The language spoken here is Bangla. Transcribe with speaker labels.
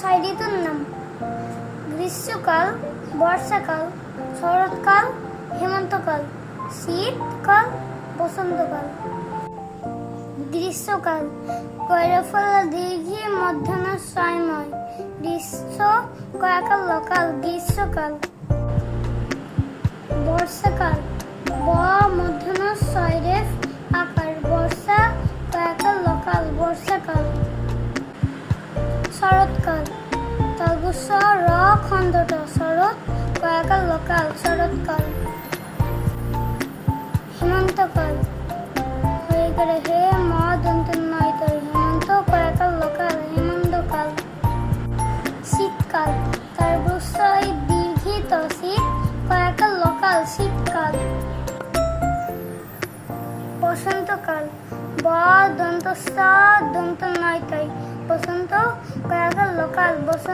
Speaker 1: ছয় ঋতুর নাম গ্রীষ্মকাল, বর্ষাকাল, শরৎকাল, হেমন্তকাল, শীতকাল, বসন্তকাল। গ্রীষ্মকাল, কৈরফল দীর্ঘি, মধ্যাহ্ন ছয়ময় গ্রীষ্ম, কয়াকাল, লকাল, গ্রীষ্মকাল। বর্ষাকাল, ব, মধ্যাহ্ন ছয় রেফ আকার। বর্ষা, কয়াকাল, লকাল, বর্ষাকাল। শরৎকাল কয়াকাল লকাল শরৎকাল হেমন্তকাল হয়ে গেলে হে ম দন্ত নয় তৈ হেমন্ত কয়াকাল লকাল হেমন্তকাল শীতকাল, তার বস্যই দীর্ঘিত শীত কয়াকাল লকাল শীতকাল। বসন্তকাল ব দন্ত স দন্ত নয় তৈ বসন্ত কয়াকাল লকাল বসন্তকাল